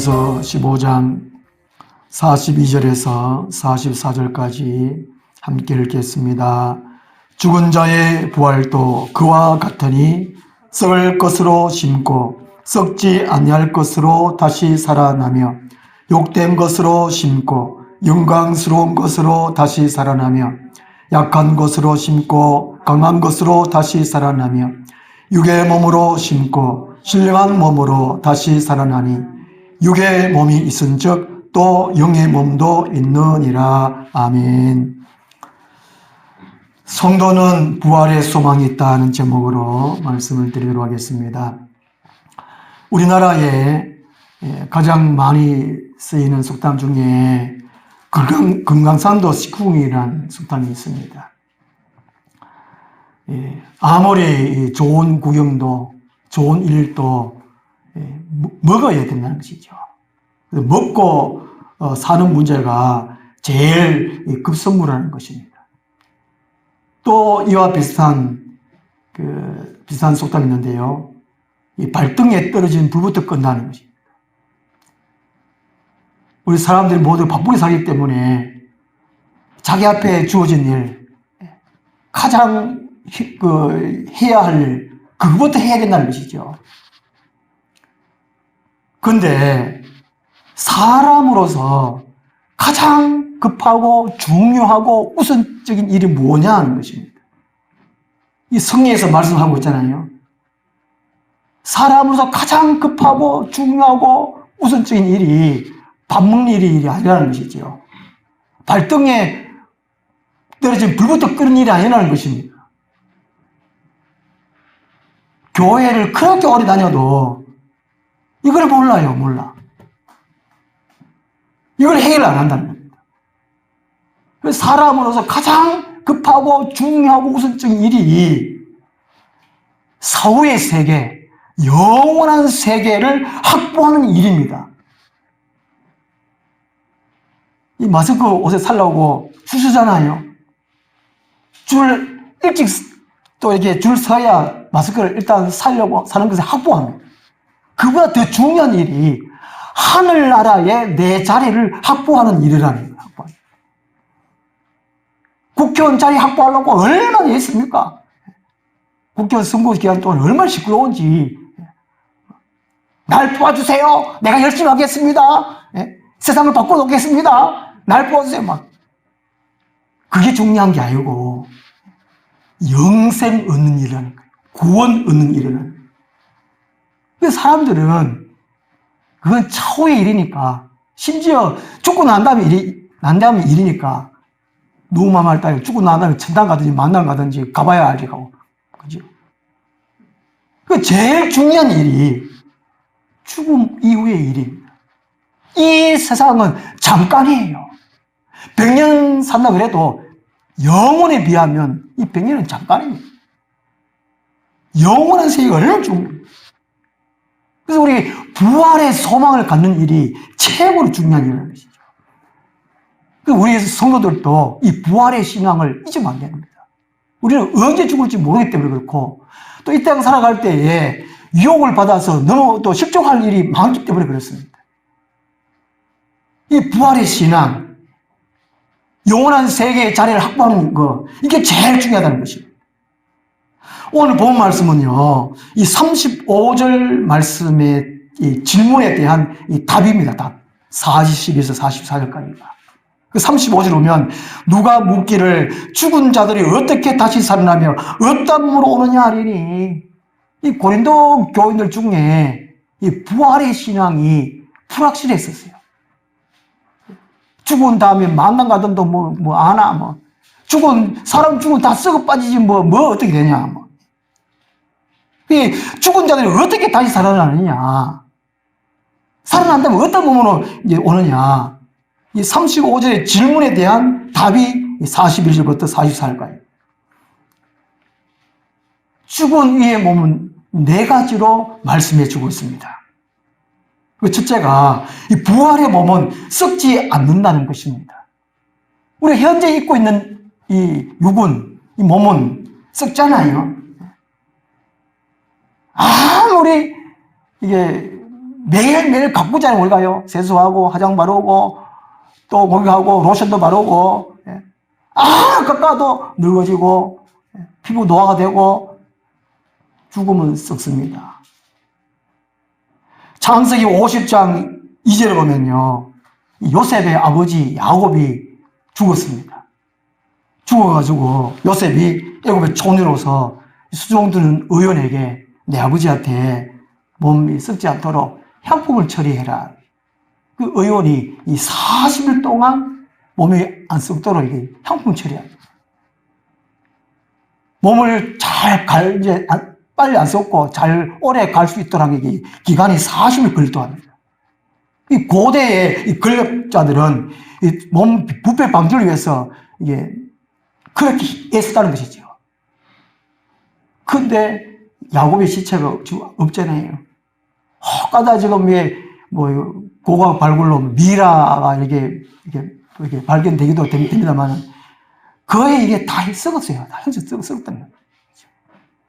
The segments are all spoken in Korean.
요한일서 15장 42절에서 44절까지 함께 읽겠습니다. 죽은 자의 부활도 그와 같으니 썩을 것으로 심고 썩지 아니할 것으로 다시 살아나며 욕된 것으로 심고 영광스러운 것으로 다시 살아나며 약한 것으로 심고 강한 것으로 다시 살아나며 육의 몸으로 심고 신령한 몸으로 다시 살아나니 육의 몸이 있은즉 또 영의 몸도 있느니라 아멘. 성도는 부활의 소망이 있다는 제목으로 말씀을 드리도록 하겠습니다. 우리나라에 예, 가장 많이 쓰이는 속담 중에 금강, 금강산도 식후궁이라는 속담이 있습니다. 예, 아무리 좋은 구경도 좋은 일도 예, 먹- 먹어야 된다는 것이죠. 먹고 어, 사는 문제가 제일 이 급선무라는 것입니다. 또 이와 비슷한 그 비슷한 속담이 있는데요. 이 발등에 떨어진 불부터 끝나는 것입니다. 우리 사람들이 모두 바쁘게 살기 때문에 자기 앞에 주어진 일, 가장 히- 그 해야 할 일, 그것부터 해야 된다는 것이죠. 근데 사람으로서 가장 급하고 중요하고 우선적인 일이 뭐냐 하는 것입니다. 이 성경에서 말씀하고 있잖아요. 사람으로서 가장 급하고 중요하고 우선적인 일이 밥 먹는 일이 아니라는 것이죠. 발등에 떨어진 불부터 끄는 일이 아니라는 것입니다. 교회를 그렇게 오래 다녀도 이걸 몰라요, 몰라. 이걸 해결 안 한다는 겁니다. 사람으로서 가장 급하고 중요하고 우선적인 일이 사후의 세계, 영원한 세계를 확보하는 일입니다. 이 마스크 옷에 살라고 줄 서잖아요. 줄 일찍 또 이렇게 줄 서야 마스크를 일단 살려고 사는 것을 확보합니다. 그보다 더 중요한 일이 하늘나라에 내 자리를 확보하는 일이라는 거예요. 국회의원 자리 확보하려고 얼마나 했습니까? 국회의원 선거 기간 동안 얼마나 시끄러운지. 날 도와주세요. 내가 열심히 하겠습니다. 예? 세상을 바꿔놓겠습니다. 날 도와주세요. 막. 그게 중요한 게 아니고, 영생 얻는 일이라는 거예요. 구원 얻는 일이라는 거예요. 그래서 사람들은 그건 차후의 일이니까 심지어 죽고 난 다음에 일이 난 다음에 일이니까 맘 알따요 죽고 난 다음에 천당 가든지 만당 가든지 가봐야 알지 가고 그죠? 그 제일 중요한 일이 죽음 이후의 일입니다. 이 세상은 잠깐이에요. 100년 산다 그래도 영혼에 비하면 이 100년은 잠깐입니다. 영원한 세계가 얼마나 중요해요. 그래서 우리 부활의 소망을 갖는 일이 최고로 중요한 일이라는 것이죠. 그 우리 성도들도 이 부활의 신앙을 잊으면 안 됩니다. 우리는 언제 죽을지 모르기 때문에 그렇고 또 이 땅 살아갈 때에 유혹을 받아서 너무 또 실족할 일이 많기 때문에 그렇습니다. 이 부활의 신앙, 영원한 세계의 자리를 확보하는 거, 이게 제일 중요하다는 것입니다. 오늘 본 말씀은요, 이 35절 말씀의 이 질문에 대한 이 답입니다, 답. 40에서 44절까지입니다. 그 35절 보면, 누가 묻기를 죽은 자들이 어떻게 다시 살아나며 어떤 몸으로 오느냐 하리니, 이 고린도 교인들 중에 이 부활의 신앙이 불확실했었어요. 죽은 다음에 만난 가든도 뭐, 뭐, 아나, 뭐. 죽은, 사람 죽은 다 썩어 빠지지 뭐, 뭐 어떻게 되냐, 뭐. 이 죽은 자들이 어떻게 다시 살아나느냐. 살아난다면 어떤 몸으로 이제 오느냐. 이 35절의 질문에 대한 답이 41절부터 44절까지. 죽은 이의 몸은 네 가지로 말씀해 주고 있습니다. 그 첫째가 이 부활의 몸은 썩지 않는다는 것입니다. 우리 현재 입고 있는 이 육은, 이 몸은 썩잖아요. 아무리 이게 매일매일 가꾸잖아요, 우리가요. 세수하고, 화장 바르고, 또 목욕하고, 로션도 바르고, 예. 아, 깎아도 늙어지고, 예. 피부 노화가 되고, 죽으면 썩습니다. 창세기 50장 2절에 보면요. 요셉의 아버지 야곱이 죽었습니다. 죽어가지고 요셉이 애굽의 총리로서 수종드는 의원에게 내 아버지한테 몸이 썩지 않도록 향품을 처리해라. 그 의원이 이 40일 동안 몸이 안 썩도록 이게 향품 처리합니다. 몸을 잘 갈, 이제 안- 빨리 안 썩고 잘 오래 갈 수 있도록 이게 기간이 40일 걸리도 합니다. 이 고대의 이 권력자들은 이 몸 부패 방지를 위해서 이게 그렇게 애쓰다는 것이죠. 근데 야곱의 시체가 지금 없잖아요. 허가다 지금 왜뭐 고가 발굴로 미라가 이렇게 이렇게 이렇게 발견되기도 됩- 됩니다만 거의 이게 다 썩었어요. 다 현재 썩- 썩었다는.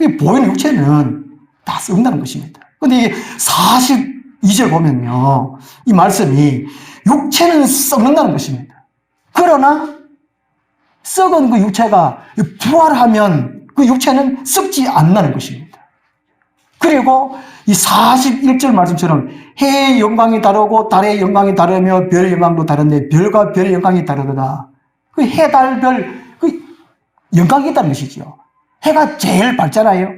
이 보이는 육체는 다 썩는다는 것입니다. 근데 이게 42절 보면요. 이 말씀이 육체는 썩는다는 것입니다. 그러나 썩은 그 육체가 부활하면 그 육체는 썩지 않는다는 것입니다. 그리고 이 41절 말씀처럼 해의 영광이 다르고 달의 영광이 다르며 별의 영광도 다른데 별과 별의 영광이 다르다. 그 해, 달, 별, 그 영광이 있다는 것이죠. 해가 제일 밝잖아요.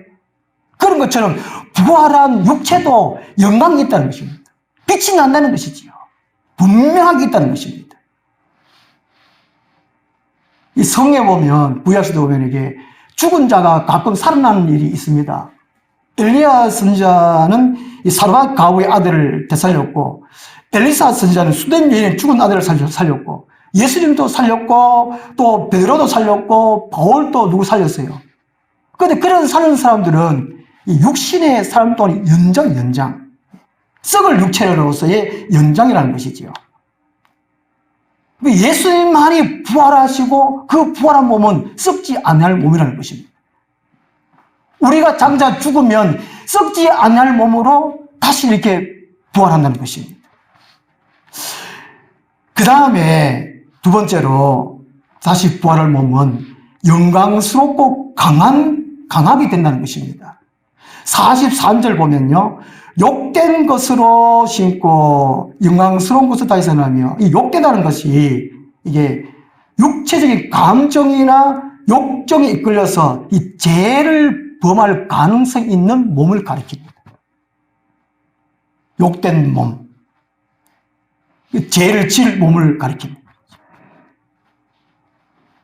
그런 것처럼 부활한 육체도 영광이 있다는 것입니다. 빛이 난다는 것이지요. 분명하게 있다는 것입니다. 이 성에 보면, 구약시대 보면 이게 죽은 자가 가끔 살아나는 일이 있습니다. 엘리야 선자는 이 사르밧 가우의 아들을 되살렸고, 엘리사 선자는 수된 여인의 죽은 아들을 살렸고, 예수님도 살렸고, 또 베드로도 살렸고, 바울도 누구 살렸어요. 근데 그런 사는 사람들은 이 육신의 사람 또한 연장, 연장. 썩을 육체로서의 연장이라는 것이지요. 그 예수님만이 부활하시고 그 부활한 몸은 썩지 않을 몸이라는 것입니다. 우리가 장자 죽으면 썩지 않을 몸으로 다시 이렇게 부활한다는 것입니다. 그 다음에 두 번째로 다시 부활할 몸은 영광스럽고 강한, 강하게 된다는 것입니다. 43절 보면요. 욕된 것으로 심고 영광스러운 것을 선하며 이 욕되다는 것이 이게 육체적인 감정이나 욕정에 이끌려서 이 죄를 범할 가능성 있는 몸을 가리킵니다. 욕된 몸. 이 죄를 질 몸을 가리킵니다.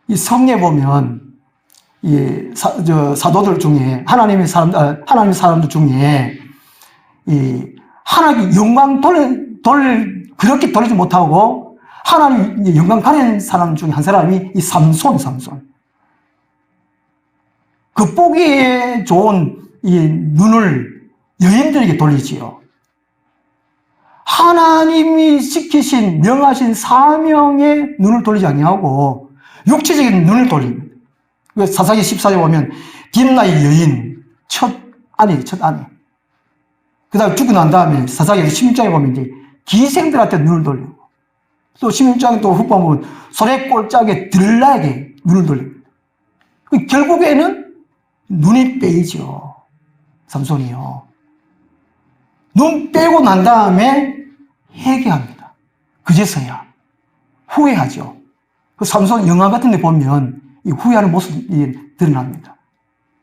이 성에 보면 이 사, 저 사도들 중에 하나님의 사람 아, 하나님의 사람들 중에 이 하나님 영광 돌, 돌 그렇게 돌리지 못하고 하나님 영광 가는 사람 중에 한 사람이 이 삼손 삼손 그 보기에 좋은 이 눈을 여인들에게 돌리지요. 하나님이 시키신 명하신 사명에 눈을 돌리지 아니하고 육체적인 눈을 돌립니다. 그 사사기 14에 보면 딥나의 여인 첫 아내 첫 아내 그 다음에 죽고 난 다음에 사사기 16장에 보면 이제 기생들한테 눈을 돌리고 또 16장에 또 훅 보면 소래 꼴짝에 들락에 눈을 돌립니다. 그 결국에는 눈이 빼이죠. 삼손이요. 눈 빼고 난 다음에 회개합니다. 그제서야 후회하죠. 그 삼손 영화 같은 데 보면 이 후회하는 모습이 드러납니다.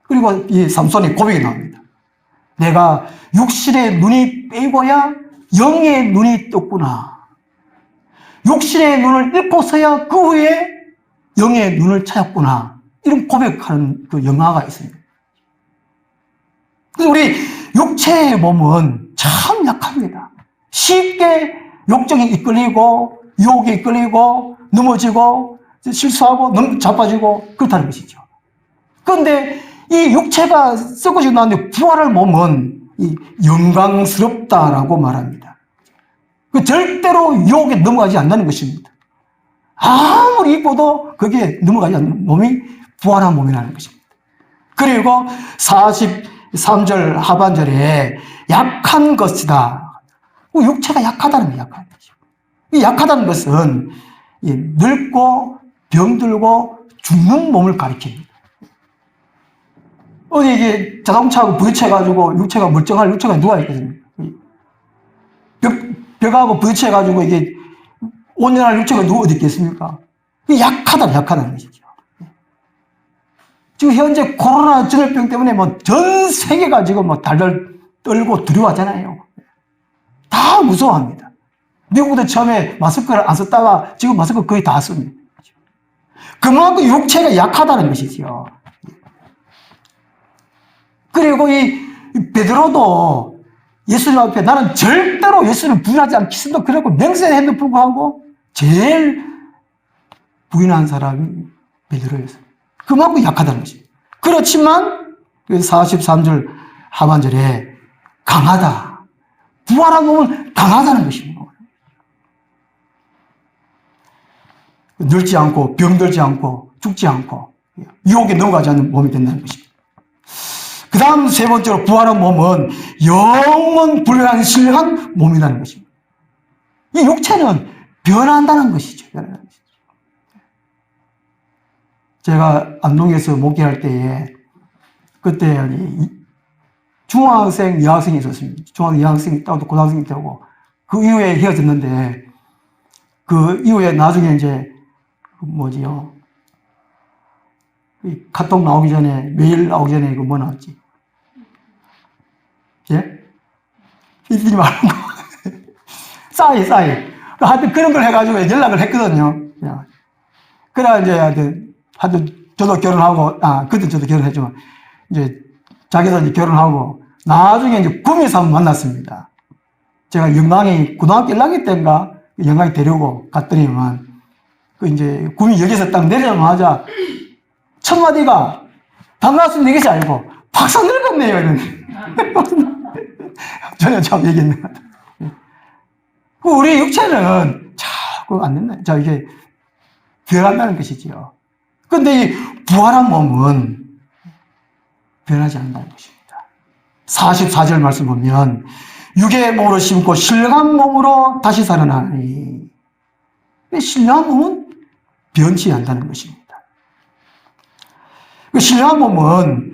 그리고 이 삼손의 고백이 나옵니다. 내가 육신의 눈이 빼고야 영의 눈이 떴구나. 육신의 눈을 잃고서야 그 후에 영의 눈을 찾았구나. 이런 고백하는 그 영화가 있습니다. 그래서 우리 육체의 몸은 참 약합니다. 쉽게 욕정에 이끌리고 유혹에 이끌리고 넘어지고 실수하고 넘 자빠지고 그렇다는 것이죠. 그런데 이 육체가 썩어지고 나는데 부활할 몸은 이 영광스럽다라고 말합니다. 그 절대로 유혹에 넘어가지 않는다는 것입니다. 아무리 이뻐도 거기에 넘어가지 않는 몸이 부활한 몸이라는 것입니다. 그리고 43절 하반절에 약한 것이다. 그 육체가 약하다는 게 약한. 이 약하다는 것은 이 늙고 병들고 죽는 몸을 가리킵니다. 어디 이게 자동차하고 부딪혀가지고 육체가 멀쩡할 육체가 누가 있거든요. 벽, 벽하고 부딪혀가지고 이게 온전할 육체가 누가 어디 있겠습니까? 이 약하다, 약하다는 것이죠. 지금 현재 코로나 전염병 때문에 뭐 전 세계가 지금 뭐 달달 떨고 두려워하잖아요. 다 무서워합니다. 미국도 처음에 마스크를 안 썼다가 지금 마스크 거의 다 씁니다. 그만큼 육체가 약하다는 것이지요. 그리고 이 베드로도 예수님 앞에 나는 절대로 예수를 부인하지 않겠습니다. 그리고 맹세했는데 불구하고 제일 부인한 사람이 베드로였어요. 그만큼 약하다는 것입니다. 그렇지만 43절 하반절에 강하다. 부활한 몸은 강하다는 것입니다. 늙지 않고 병들지 않고 죽지 않고 유혹에 넘어가지 않는 몸이 된다는 것입니다. 그 다음 세 번째로 부활한 몸은 영원 불변한 신령한 몸이라는 것입니다. 이 육체는. 변한다는 것이죠. 제가 안동에서 목회할 때에 그때 중학생, 여학생이 있었습니다. 중학생, 여학생이 또 고등학생이 되고 그 이후에 헤어졌는데 그 이후에 나중에 이제 그 뭐지요? 이 카톡 나오기 전에 메일 나오기 전에 그뭐 나왔지? 예? 이들이 말하는 거 싸이 싸이 하여튼 그런 걸 해가지고 연락을 했거든요. 그냥. 그래 이제 하여튼 하여튼 저도 결혼하고 아 그때 저도 결혼했지만 이제 자기도 이제 결혼하고 나중에 이제 한번 만났습니다. 제가 영광이 고등학교 1학년 때인가 영광이 데리고 갔더니만 그 이제 구미역에서 딱 내려가자마자 첫 마디가 반갑습니다 이것이 알고 박사 늙었네요 이러는 전혀 참 얘기했는 것 같아요. 그 우리 육체는 자꾸 안 된다. 자 이게 변한다는 것이지요. 근데 이 부활한 몸은 변하지 않는다는 것입니다. 44절 말씀 보면 육의 몸으로 심고 신령한 몸으로 다시 살아나니 신령한 몸은 변치 않는다는 것입니다. 그 신령한 몸은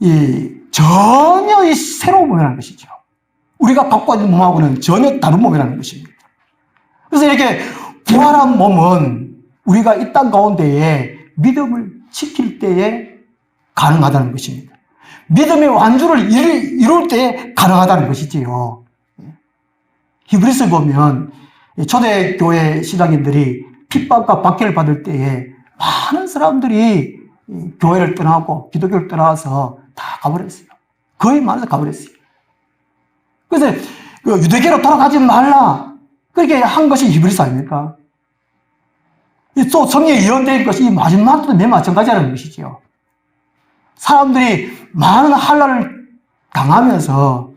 이 전혀 이 새로운 몸이라는 것이죠. 우리가 갖고 있는 몸하고는 전혀 다른 몸이라는 것입니다. 그래서 이렇게 부활한 몸은 우리가 이 땅 가운데에 믿음을 지킬 때에 가능하다는 것입니다. 믿음의 완주를 이룰 때 가능하다는 것이지요. 히브리스 보면 초대교회 신앙인들이 핍박과 박해를 받을 때에 많은 사람들이 교회를 떠나고 기독교를 떠나서 다 가버렸어요. 거의 많아서 가버렸어요. 그래서 그 유대교로 돌아가지 말라. 그렇게 한 것이 히브리스 아닙니까? 또 성경에 예언된 것이 이 마지막도 내 마찬가지라는 것이지요. 사람들이 많은 한란을 당하면서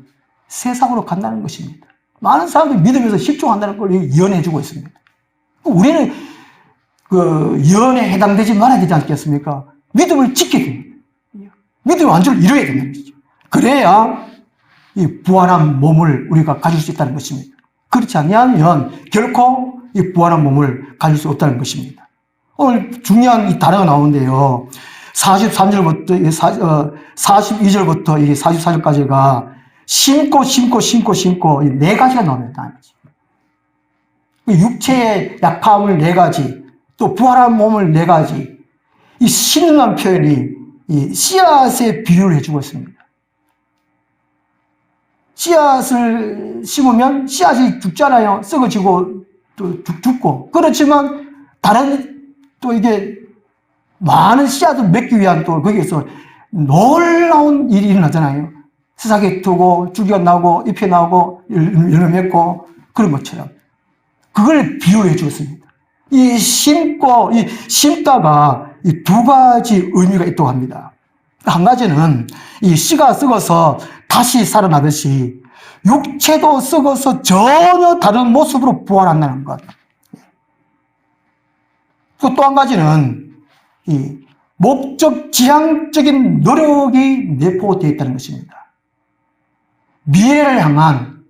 세상으로 간다는 것입니다. 많은 사람들이 믿으면서 실종한다는 걸 예언해 주고 있습니다. 우리는 그 예언에 해당되지 말아야 되지 않겠습니까? 믿음을 지켜야 됩니다. 믿음의 완주를 이루어야 된다는 것이죠. 그래야 이 부활한 몸을 우리가 가질 수 있다는 것입니다. 그렇지 않으면 결코 이 부활한 몸을 가질 수 없다는 것입니다. 오늘 중요한 이 단어가 나오는데요. 43절부터, 42절부터 어, 이게 44절까지가 심고, 심고, 심고, 심고, 네 가지가 나옵니다. 그 육체의 약함을 네 가지, 또 부활한 몸을 네 가지, 이 심는 표현이 이 씨앗의 비유를 해주고 있습니다. 씨앗을 심으면 씨앗이 죽잖아요. 썩어지고 또 죽고. 그렇지만 다른 또 이게 많은 씨앗을 맺기 위한 또 거기에서 놀라운 일이 일어나잖아요. 새싹이 트고 줄기가 나고 잎이 나고 열매 맺고 그런 것처럼 그걸 비유해 주었습니다. 이 심고 이 심다가 이 두 가지 의미가 있다고 합니다. 한 가지는 이 씨가 썩어서 다시 살아나듯이 육체도 썩어서 전혀 다른 모습으로 부활한다는 것. 또 한 가지는 이 목적 지향적인 노력이 내포되어 있다는 것입니다. 미래를 향한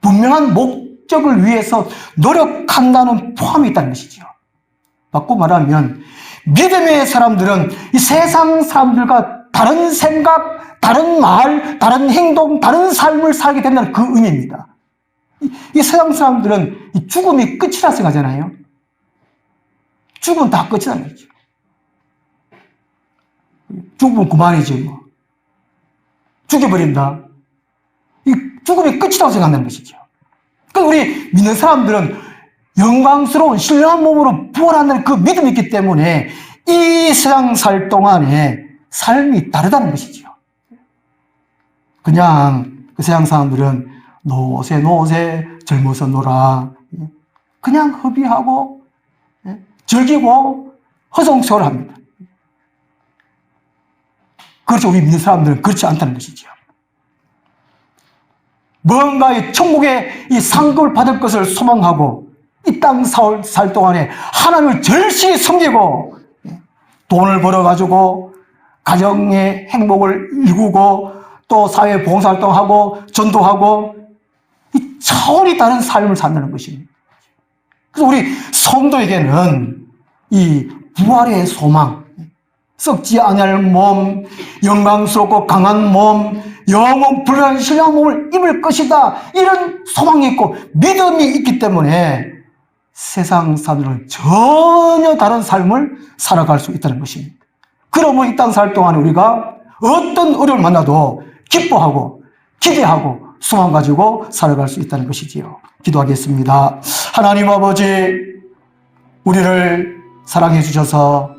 분명한 목적을 위해서 노력한다는 포함이 있다는 것이죠. 바꿔 말하면 믿음의 사람들은 이 세상 사람들과 다른 생각, 다른 말, 다른 행동, 다른 삶을 살게 된다는 그 의미입니다. 이, 이 세상 사람들은 이 죽음이 끝이라 생각하잖아요. 죽음은 다 끝이라는 거죠. 죽으면 그만이지 뭐. 죽여버린다. 이 죽음이 끝이라고 생각하는 것이죠. 그 우리 믿는 사람들은 영광스러운 신령한 몸으로 부활한다는 그 믿음이 있기 때문에 이 세상 살 동안에 삶이 다르다는 것이죠. 그냥 그 세상 사람들은 노세 노세 젊어서 놀아 그냥 허비하고 예, 즐기고 허송세월을 합니다. 그렇죠. 우리 믿는 사람들은 그렇지 않다는 것이죠. 뭔가 이 천국의 이 상급을 받을 것을 소망하고 이 땅 살 동안에 하나님을 절실히 섬기고 돈을 벌어가지고 가정의 행복을 일구고 또 사회 봉사활동하고 전도하고 이 차원이 다른 삶을 산다는 것입니다. 그래서 우리 성도에게는 이 부활의 소망, 썩지 아니할 몸, 영광스럽고 강한 몸, 영원 불변한 신령한 몸을 입을 것이다. 이런 소망이 있고 믿음이 있기 때문에 세상 사람들은 전혀 다른 삶을 살아갈 수 있다는 것입니다. 그러면 이땅 살 동안에 우리가 어떤 어려움을 만나도 기뻐하고 기대하고 소망 가지고 살아갈 수 있다는 것이지요. 기도하겠습니다. 하나님 아버지, 우리를 사랑해 주셔서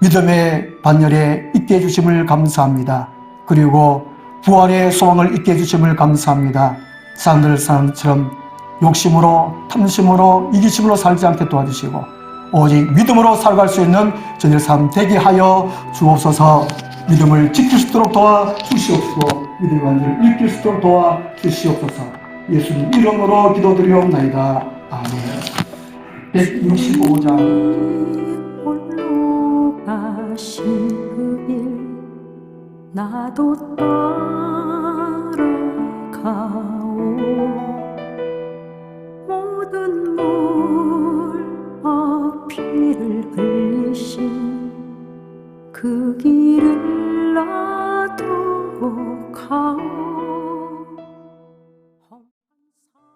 믿음의 반열에 있게 해주심을 감사합니다. 그리고 부활의 소망을 있게 해주심을 감사합니다. 사람들 사람처럼 욕심으로, 탐심으로, 이기심으로 살지 않게 도와주시고, 오직 믿음으로 살아갈 수 있는 저들 삶 되게 하여 주옵소서 믿음을 지킬 수 있도록 도와 주시옵소서 믿음의 완전을 일으킬 수 있도록 도와 주시옵소서 예수님 이름으로 기도드리옵나이다. 아멘. 165장. 홀로 가신 그길 나도 따라가오 모든 물 앞이를 흘러 그 길을 나도록 하오